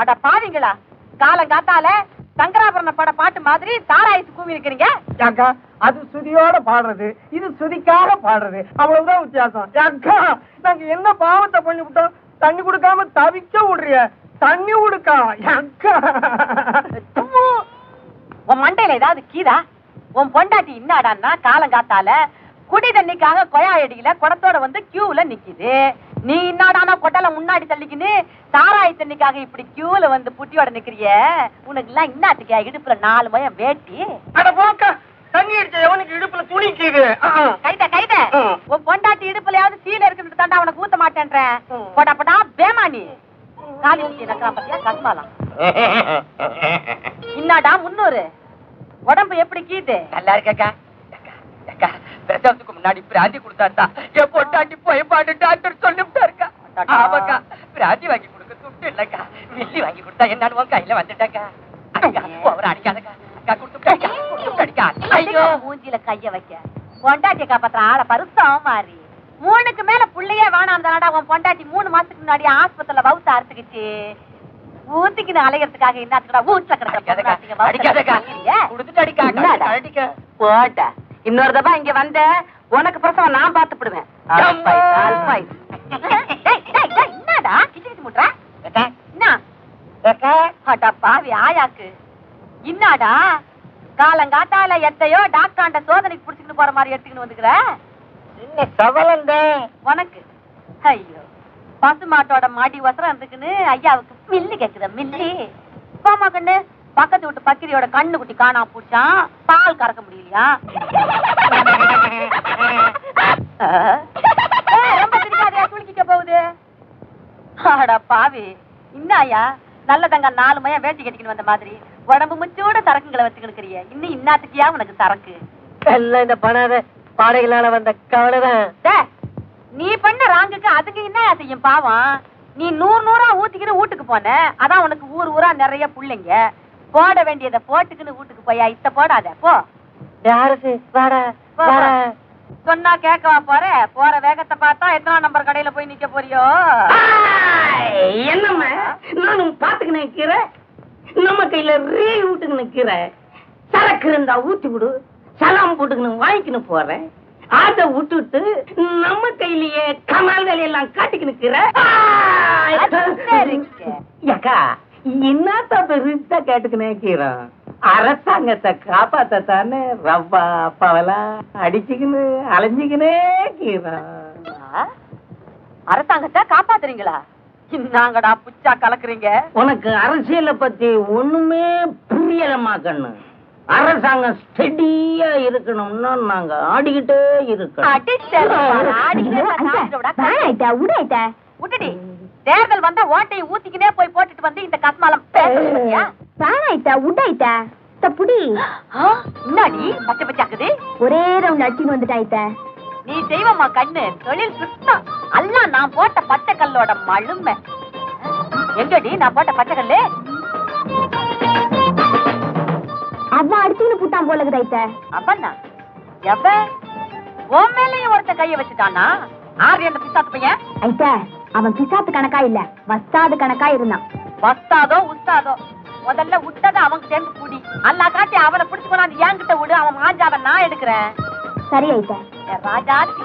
அட பாவிங்களா? காலங்காத்தால சங்கராபரண பட பாட்டு மாதிரி தாராயத்து கூவி இருக்கிறீங்க அக்கா அது சுதியோட பாடுறது. இது சுதிக்காக பாடுறது. அவ்வளவுதான் வித்தியாசம். அக்கா நாங்க என்ன பாவத்தை பண்ணி விட்டோம்? தண்ணி கொடுக்காம தவிக்க விடுறிய. தண்ணி கொடுக்கா. தும்மு. உன் மண்டையில ஏதாவது கீதா? உன் பொண்டாட்டி இன்னாடான்னா காலங்காத்தால குடி தண்ணிக்காக கொயா அடியில குடத்தோட வந்து கியூல நிக்குது. நீ இன்னாடானா கொட்டல முன்னாடி தள்ளிக்கின்னு தண்ணிக்காக இப்படி கியூல வந்து புட்டியோட நிக்கிறிய? உனக்கு எல்லாம் இன்னாத்துக்கு இடுப்புல நாலு மயம் வேட்டி. அட போக்கா தண்ணி அடிச்ச எவனுக்கு இடுப்புல துணிக்குது கைத கைத. ம். உன் பொண்டாட்டி இடுப்புலயாவது சீல இருக்குன்னு தாண்டா அவனுக்கு ஊத்த மாட்டேன்றேன். போடா போடா பேமானி காலி ஊத்தி நக்கலாம் பத்தியா? கஸ்மாலாம் இன்னாடா முன்னூறு உடம்பு எப்படி கீது? நல்லா இருக்கக்கா. பிரசவத்துக்கு முன்னாடி பிராந்தி கொடுத்தாத்தா என் பொட்டாட்டி போய் பாட்டு டாக்டர் சொல்லிவிட்டாருக்கா அடடா. ஆமாக்கா பிராந்தி வாங்கி கொடுக்க துட்டு இல்லக்கா. மில்லி வாங்கி கொடுத்தா என்னன்னு உன் கையில வந்துட்டாக்கா. அவர் அடிக்காதக்கா. அக்கா கொடுத்துட்டாக்கா ஐயோ. மூஞ்சில கைய வைக்க. பொண்டாட்டிய காப்பாத்துற ஆளை பருத்தம் மாறி. மூணுக்கு மேல புள்ளையே வேணாம் தானடா. உன் பொண்டாட்டி மூணு மாசத்துக்கு முன்னாடி ஆஸ்பத்திரியில வவுத்த அறுத்துக்கிச்சு. ஊத்திக்கின்னு அலையறதுக்காக அடிக்காதக்கா ஊச்சக்கடா போட்ட இன்னொரு தடவை இங்க வந்த உனக்கு பிரசவம் நான் பாத்துப்படுவேன் அம்மா. என்னடா? கிச்சு முட்ற என்ன பாவி ஆயாக்கு. இன்னாடா காலங்காத்தால எத்தையோ டாக்டராண்ட சோதனைக்கு புடிச்சுக்கிட்டு போற மாதிரி எடுத்துக்கிட்டு வந்துக்கிற? உனக்கு. ஐயோ பசுமாட்டோட மாடி வசரம் இருந்துக்குன்னு ஐயாவுக்கு மில்லி கேக்குத மில்லி. போமா கண்ணு. பக்கத்து வீட்டு பக்கிரியோட கண்ணு குட்டி காணாம போச்சான் பால் கறக்க முடியலையா? ரொம்ப சிரிக்காதயா துளிக்கிட்ட போகுது? அட பாவி இன்னாயா? நல்லதங்க நாலு மயம் வேட்டி கட்டிக்கிட்டு வந்த மாதிரி. உடம்பு முச்சோட சரக்குங்களை வச்சுக்கிட்டு இன்னும் இன்னாத்துக்கியா உனக்கு சரக்கு? எல்லாம் இந்த பணாத பாடைகளால வந்த கவலைதான். நீ பண்ண ராங்குக்கு அதுக்கு என்ன செய்யும் பாவம்? நீ நூறு நூறா ஊத்திக்கிட்டு வீட்டுக்கு போன அதான் உனக்கு ஊர் ஊரா நிறைய புள்ளைங்க. போட வேண்டியதை போட்டுக்கின்னு வீட்டுக்கு போயா? இத்த போடாத போ. சொன்னா கேட்கவா போற? போற வேகத்தை பார்த்தா எத்தனை நம்பர் கடையில போய் நிக்க போறியோ? என்னம்மா? நானும் பாத்துக்கு நிக்கிறேன் நம்ம கையில ரீ வீட்டுக்கு நிக்கிறேன் சரக்கு இருந்தா ஊத்தி விடு. சலாம் போட்டுக்கணும் வாங்கிக்கணும் போறேன் அதை விட்டுட்டு நம்ம கையிலேயே கமால் வேலையெல்லாம் காட்டிக்கு நிக்கிற. என்னத்த பெருசா கேட்டுக்கு நிக்கிறோம் அரசாங்கத்தை காப்பாத்தத்தானே ரவ்வா அப்பாவெல்லாம் அடிச்சுக்கின்னு அலைஞ்சுக்கினே ஆ? அரசாங்கத்தை காப்பாத்துறீங்களா? நாங்கடா புச்சா கலக்குறீங்க. உனக்கு அரசியலை பத்தி ஒண்ணுமே புரியலமா கண்ணு அரசாங்கம் ஸ்டெடியா இருக்கணும்னா நாங்க ஆடிக்கிட்டே ஆடிக்கிட்டே. விட்டுடி தேர்தல் வந்தா ஓட்டையை ஊத்திக்கினே போய் போட்டுட்டு வந்து இந்த கஸ்மாலம்? வேணாயிட்டா உட்டாயிட்டா புடி. ஆ, என்னடி பச்சை பச்சாக்குது ஒரே ரவுண்ட் அடிச்சுன்னு வந்துட்டாயிட்ட. நீ செய்வம்மா கண்ணு தொழில் சுத்தம். எல்லாம் நான் போட்ட பச்சை கல்லோட மழுமை. எங்கடி நான் போட்ட பச்சை கல்லு அவன் அடிச்சுன்னு புட்டான் போல இருக்குதாயிட்ட அப்பண்ணா எவ உன் மேலயும் ஒருத்தன் கைய வச்சுட்டானா? ஆறு அந்த பிசாத்து பையன்? ஐட்ட அவன் பிசாத்து கணக்கா இல்ல வஸ்தாது கணக்கா இருந்தான். வஸ்தாதோ உஸ்தாதோ? முதல்ல விட்டத அவங்க சேர்ந்து குடி. அல்லா காட்டி அவனை பிடிச்சு கொண்டாந்து என்கிட்ட விடு அவன் மாஞ்சாவை நான் எடுக்கிறேன். சரி ஐட்ட ராஜாத்தி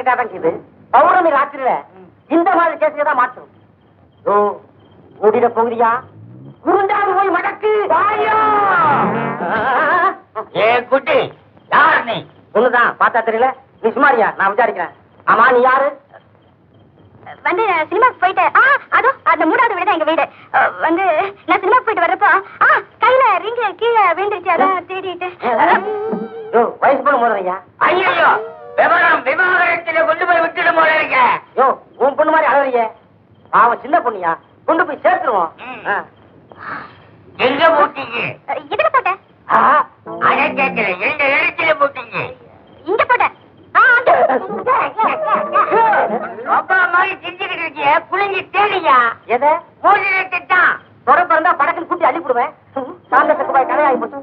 காமரஸ் கூட கரெக்டா தான் இருக்குது பௌர்ணமி ராத்திரில இந்த மாதிரி கேசுக்கு தான் மாற்றும் ஓ ஓடிட போகிறியா உருண்டாது போய் மடக்கு ஏ குட்டி யார் நீ ஒண்ணுதான் பார்த்தா தெரியல நீ சுமாரியா நான் விசாரிக்கிறேன் ஆமா நீ யாரு வந்து சினிமாக்கு போயிட்டு ஆ அதோ அந்த மூணாவது வீடு தான் எங்க வீடு வந்து நான் சினிமாக்கு போயிட்டு வரப்போ ஆ கையில ரிங்க கீழே விழுந்துருச்சு அதான் தேடிட்டு வயசு பொண்ணு முதலையா ஐயோ விவரம் விவாகரத்தில விட்டுடும் போல இருக்க யோ உன் பொண்ணு மாதிரி அழறிய அவன் சின்ன பொண்ணியா? கொண்டு போய் சேர்த்துருவோம். எங்க போட்டீங்க? இதுல போட்டேன். அட கேட்கல எந்த இடத்துல போட்டீங்க? இங்க போட்டேன். அப்பா மாதிரி செஞ்சுக்கிட்டு இருக்கிய புளிஞ்சு தேடியா? எதை? மோதிரத்தை தான் தொடர்பு இருந்தா படக்குன்னு கூட்டி அள்ளி போடுவேன். சாந்த சக்குபாய் கதை ஆகி போச்சு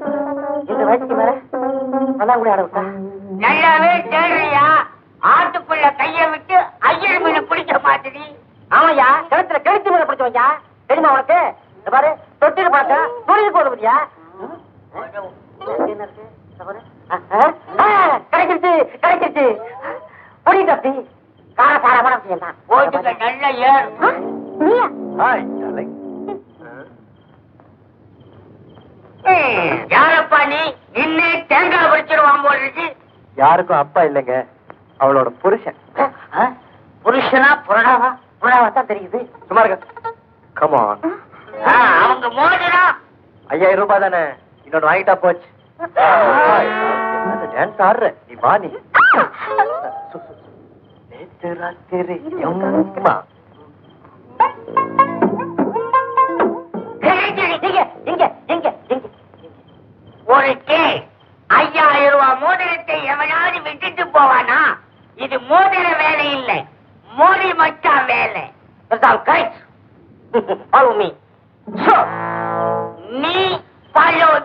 இந்த வயசுக்கு மேல பல்லாங்குடி ஆட விட்டா. நல்லாவே தேடுறியா? ஆட்டுக்குள்ள கைய விட்டு ஐயர் மீன் பிடிக்க மாட்டேடி. ஆமாய்யா கிணத்துல கிணத்து மேல பிடிச்சவன்யா தெரியுமா உனக்கு? இந்த பாரு தொட்டில பார்த்தா துணிக்கு பாரு. ஆ, கிடைச்சிருச்சு கிடைச்சிருச்சு. பொடி தப்பி கார சாரமான விஷயம் தான் ஓட்டுக்க நல்ல ஏறு நீயா? ஹாய் டார்லிங் ம், யாரப்பா நீ? நின்னு தேங்காய் பறிச்சிருவான் போல இருக்கு. யாருக்கும் அப்பா இல்லைங்க. அவளோட புருஷன். புருஷனா புரணாவா புரணாவா தான் தெரியுது. சும்மா இருக்க கமான் அவங்க மோதிரம். ஐயாயிரம் ரூபாய் தானே? இன்னொன்னு வாங்கிட்டா போச்சு. டான்ஸ் ஆடுற. நீ வா நீ. நேத்து ராத்திரி எம்மா. ஒரு ஐயாயிரம் ரூபாய் மோதிரத்தை எவனாவது விட்டுட்டு போவானா? இது மோதிர வேலை இல்லை. மோதி மச்சான் வேலை. மீ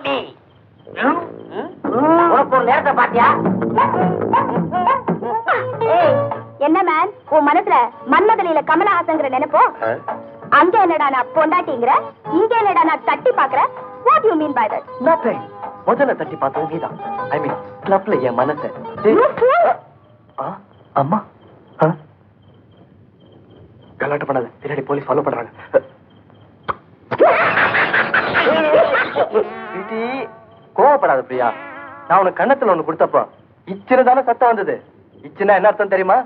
நீ உனக்கு ஒரு நேரத்தை பாத்தியா என்ன மேன் உன் மனசுல மன்மதலியில கமலஹாசங்கிற நினைப்போ? அங்க என்னடா நான் பொண்டாட்டிங்கிற இங்க என்னடா நான் தட்டி பாக்குற what you mean by that nothing முதல்ல தட்டி பார்த்தது நீதான் ஐ மீன் கிளப்ல என் மனசை. அம்மா? கலாட்டம் பண்ணாத. பின்னாடி போலீஸ் ஃபாலோ பண்றாங்க. கோவப்படாத பிரியா. நான் உனக்கு கண்ணத்துல ஒண்ணு கொடுத்தப்போ இச்சின்னு தானே சத்தம் வந்தது. இச்சின்னா என்ன அர்த்தம் தெரியுமா?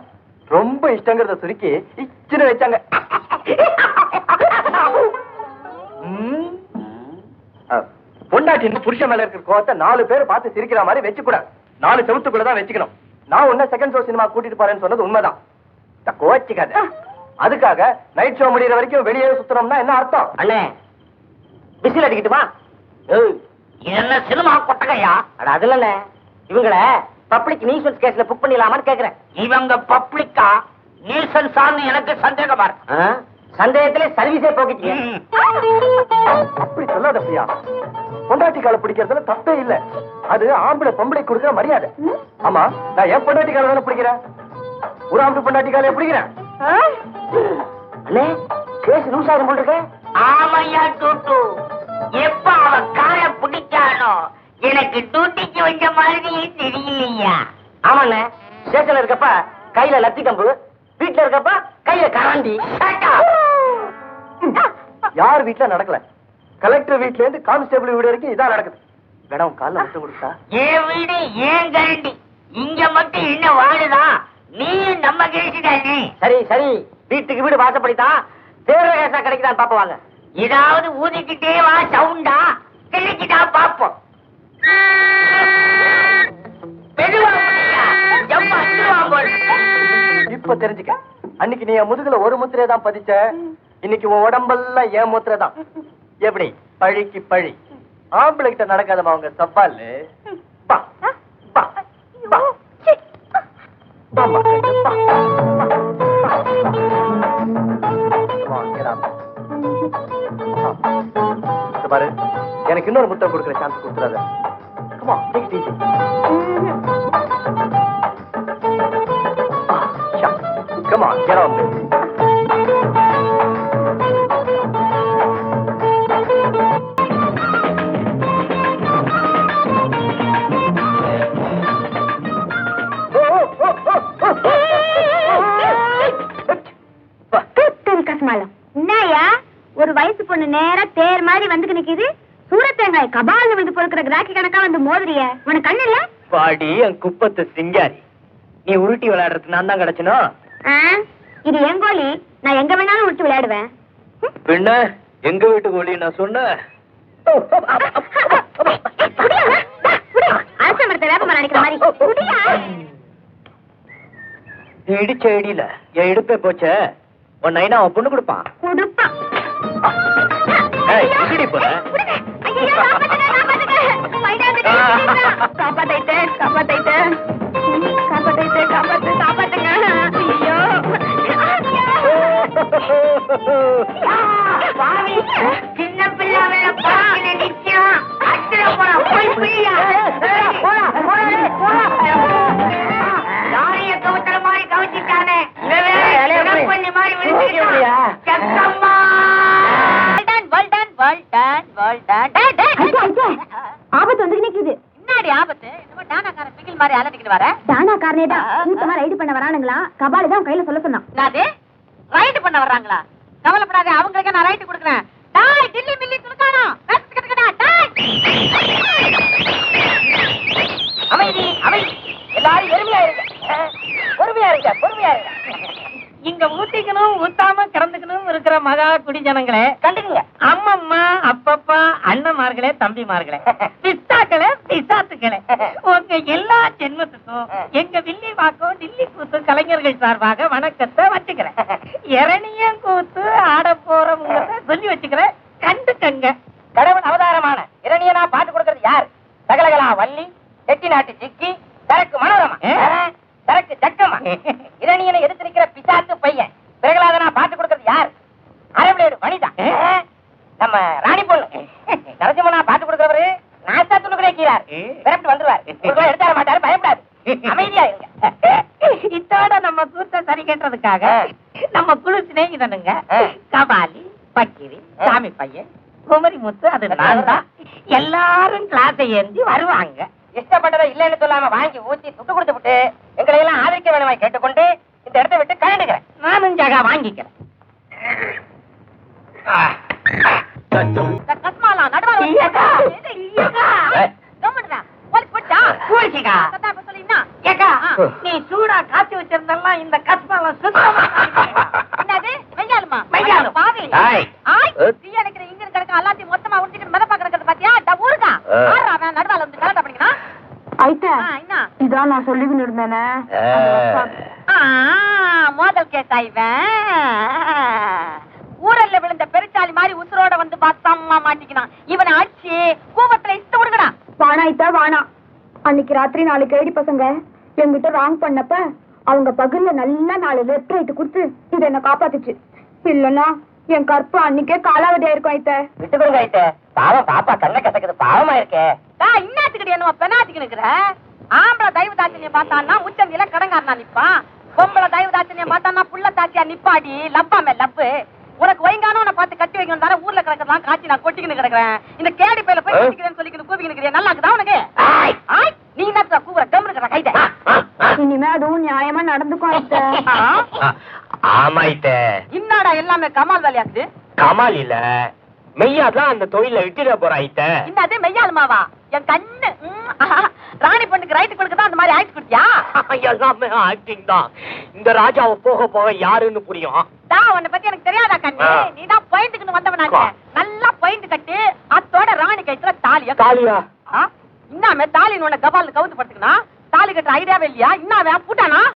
ரொம்ப இஷ்டங்கிறத சுருக்கி இச்சின்னு வச்சாங்க. ம். பொண்டாட்டின்னு புருஷன் மேல இருக்கிற கோவத்தை நாலு பேர் பார்த்து சிரிக்கிற மாதிரி வச்சுக்கூடாது. நாலு செவத்துக்குள்ளதான் வச்சுக்கணும். நான் உன்ன செகண்ட் ஷோ சினிமா கூட்டிட்டு போறேன்னு சொன்னது உண்மைதான். கோச்சிக்காத அதுக்காக நைட் ஷோ முடியிற வரைக்கும் வெளியே சுத்தணும்னா என்ன அர்த்தம்? அண்ணே விசில் அடிக்கட்டுமா என்ன சினிமா கொட்டகையா? அட அதுல இவங்கள பப்ளிக் நியூசன்ஸ் கேஸ்ல புக் பண்ணிடலாமான்னு கேக்குறேன். இவங்க பப்ளிக்கா நீசன்ஸான்னு எனக்கு சந்தேகமா இருக்கு? சந்தேகத்திலே சர்வீஸே போக்கிட்டீங்க. அப்படி சொல்லாத பிரியா. பொண்டாட்டி காலை பிடிக்கிறதுல தப்பே இல்ல. அது ஆம்பளை பொம்பளை கொடுக்கிற மரியாதை. ஆமா நான் என் பொண்டாட்டி காலை தானே பிடிக்கிறேன்? ஒரு ஆம்பளை பொண்டாட்டி காலை பிடிக்கிறேன்? கேஸ் லூஸ் ஆகும் போல் இருக்கே. ஆமையா டூட்டு எப்ப அவன் காரை பிடிச்சானோ எனக்கு டூட்டிக்கு வந்த மாதிரியே தெரியலையா? ஆமாண்ணே ஸ்டேஷன்ல இருக்கப்ப கையில லத்தி கம்பு வீட்டுல இருக்கப்ப கையில கராண்டி. யார் வீட்டுல நடக்கல? கலெக்டர் வீட்ல இருந்து கான்ஸ்டபிள் வீடு வரைக்கும் இதான் நடக்குது. வேணா உன் கால்ல முத்தம் கொடுத்தா. என் வீடு ஏன் கரண்டி. இங்க மட்டும் என்ன வாழுதா? நீ நம்ம தானே சரி சரி. வீட்டுக்கு வீடு வாசப்படித்தான் தேர்ற கேசா கிடைக்குதான்னு பாப்பவாங்க ஏதாவது ஊதிக்கிட்டே வா சவுண்டா. கிளிக்கிட்டா பாப்போம். இப்ப தெரிஞ்சுக்க. அன்னைக்கு நீ என் முதுகுல ஒரு முத்திரை தான் பதிச்ச. இன்னைக்கு உன் உடம்பெல்லாம் என் முத்திரை தான் எப்படி? பழிக்கு பழி. ஆம்பளை கிட்ட நடக்காதமா அவங்க சவாலு. பாரு. எனக்கு இன்னொரு முத்தம் கொடுக்குற சான்ஸ் கொடுத்துறாத. Come on, take it easy. கஸ்மாலம் என்னயா ஒரு வயசு பொண்ணு நேரா தேர் மாதிரி வந்து நிக்குது. சூரத்தேங்காய் கபால் வந்து பொறுக்கிற கிராக்கி கணக்கா வந்து மோதிரிய உனக்கு கண்ணு இல்ல? பாடி என் குப்பத்து சிங்காரி. நீ உருட்டி விளையாடுறதுக்கு நான் தான் கிடைச்சனோ? இது என் கோழி. நான் எங்க வேணாலும் விட்டு விளையாடுவேன். பின்ன எங்க வீட்டுக்கு ஒளி நான் சொன்னேன் அரச மரத்தை அடிக்கிற மாதிரி? இடிச்ச இடியில. என் இடுப்பே போச்சே. உன் நைனா அவன் பொண்ணு கொடுப்பான். கொடுப்பான். இப்படி போற காப்பாத்தாயிட்டேன் காப்பாத்து காப்பாத்துங்க. ஐயோ சின்ன பிள்ளை தான் கையில சொல்ல சொன்னான். என்னது? ரைடு பண்ண வர்றாங்களா? கவலைப்படாத அவங்களுக்கு நான் ரைடு கொடுக்குறேன். டாய் டில்லி மில்லி துணுக்கானோ? அமைதி அமைதி. எல்லாரும் எருமையா இருங்க. பொறுமையா இருங்க பொறுமையா இருங்க. இங்க ஊத்திக்கணும் ஊத்தாம கிடந்துக்கணும் இருக்கிற மகா குடிஜனங்களே கண்டுக்குங்க அம்மம்மா அப்பப்பா அண்ணன்மார்களே தம்பிமார்களே. பிஸ்தாக்களே பிசாத்துக்களே உங்க எல்லா ஜென்மத்துக்கும் எங்க வில்லி வாக்கம் டில்லி கூத்து கலைஞர்கள் சார்பாக வணக்கத்தை வச்சுக்கிறேன். இரணிய கூத்து ஆட போறவங்க சொல்லி வச்சுக்கிறேன். கண்டுக்கங்க. கடவுள் அவதாரமான இரணியனா பாட்டு கொடுக்கறது யார்? சகலகலா வள்ளி செட்டி நாட்டு சிக்கி சரக்கு மனோரமா? சரக்கு ஜக்கமா இரணியனை எடுத்து நிக்கிற பிசாத்து பையன் பிரகலாதனா பாட்டு கொடுக்கறது யார்? அரபிளேடு வனிதா? நம்ம ராணி பொண்ணு நரசிம்மனா பாட்டு கொடுக்கறவரு ஏ? பிறப்பிட்டு வந்துருவார். எடுத்தார மாட்டாரு பயப்படாது. அமைதியா இருங்க. இத்தோட நம்ம கூத்த சரி கேட்டதுக்காக நம்ம குழு சிநேகிதனுங்க. கபாலி பக்கிரி சாமி பையன் குமரி முத்து அது நான் தான் எல்லாரும் கிளாஸை ஏந்தி வருவாங்க. இஷ்டப்பட்டதை இல்லைன்னு சொல்லாம வாங்கி ஊத்தி துட்டு கொடுத்து விட்டு எங்களை எல்லாம் ஆதரிக்க வேணுமாய் கேட்டுக்கொண்டு இந்த இடத்தை விட்டு கழண்டுகிறேன் நானும் ஜகா வாங்கிக்கிறேன். கஸ்மாலா நடுவால வந்து ஐயக்கா! ஐயக்கா! கம்முனுடா. போலீஸ் ஏக்கா. நீ சூடா காய்ச்சி வச்சிருந்தெல்லாம் இந்த கஸ்மால சுத்தமா என்னது? மெய்யாலுமா? மெய்யாலு. பாவி. ஆய். ஆய், அ. தீ அணைக்கிற இங்க கிடக்க எல்லாத்தையும் மொத்தமா உருட்டிக்கிட்டு மிதப்பா கிடக்கிறது பாத்தியா? டா ஊருக்கா? ஆ. ஆடுறா அவன் நடுவால வந்து கலாட்டா. ஐட்ட? இதான் நான் சொல்லிக்கிட்டு இருந்தேனே ஆ, மோதல் கேட்டா இவன் ஊரல்ல விழுந்த பெருச்சாலி மாதிரி உசுரோட வந்து பாத்தம்மா மாட்டிக்கிறான் இவனை அடிச்சு கூவத்துல இஷ்ட விடுங்கடா வானா ஐட்டா வானா அன்னைக்கு ராத்திரி நாலு கேடி பசங்க என்கிட்ட ராங் பண்ணப்ப அவங்க பகல்ல நல்லா நாலு லெட்டர் ரைட்டு கொடுத்து இது என்ன காப்பாத்துச்சு. இல்லன்னா என் கற்பு அன்னைக்கே காலாவதியா இருக்கும் ஐட்ட விட்டு கொடுங்க ஐட்டு பாவம் பாப்பா கண்ண கசக்குது பாவமா இருக்கே டேய், இன்னாத்துக்கிட்டு என்னமோ பெனாத்திக்கு நிக்கிற ஆம்பளை தயவு தாட்சியம் பார்த்தான்னா உச்சந்தில கடங்காரனா நிப்பான். பொம்பளை தயவு தாட்சியம் பார்த்தான்னா புள்ள தாச்சியா நிப்பாடி. லப்பாமே லப்பு. உனக்கு வைங்கானோ உன்னை பார்த்து கட்டி வைக்கணும். தானே ஊர்ல கிடக்கிறதெல்லாம் காய்ச்சி நான் கொட்டிக்கின்னு கிடக்குறேன். இந்த கேடி பையில போய் கொட்டிக்கிறேன்னு கூவிக்கின்னு இருக்கிறியா? நல்லா இருக்குதா உனக்கு? நீ என்ன கூவுற? கம் இருக்கிற கைத இனிமே அதுவும் நியாயமா நடந்துக்கும் ஆமாயிட்ட இன்னாடா எல்லாமே கமால் வேலையாக்குது கமால் இல்ல. மெய்யா தான் அந்த தொழில விட்டுட போறாயிட்ட என்னது மெய்யாலுமாவா என் கண்ணு. ராணி பொண்ணுக்கு ரைட்டு கொடுக்கதான் அந்த மாதிரி ஆயிட்டு குட்டியா எல்லாமே ஆக்டிங் தான். இந்த ராஜாவை போக போக யாருன்னு புரியும். டா உன்னை பத்தி எனக்கு தெரியாதா கண்ணு. நீ தான் வந்தவனாச்சே வா. நல்லா பாயிண்ட் கட்டி அத்தோட ராணி கயிற்றுல தாலிய தாலியா? இன்னாமே தாலி உன்னை கபால் கவுத்து படுத்துக்கணும் தாலி கட்டுற ஐடியாவே இல்லையா? இன்னாவே பூட்டானா?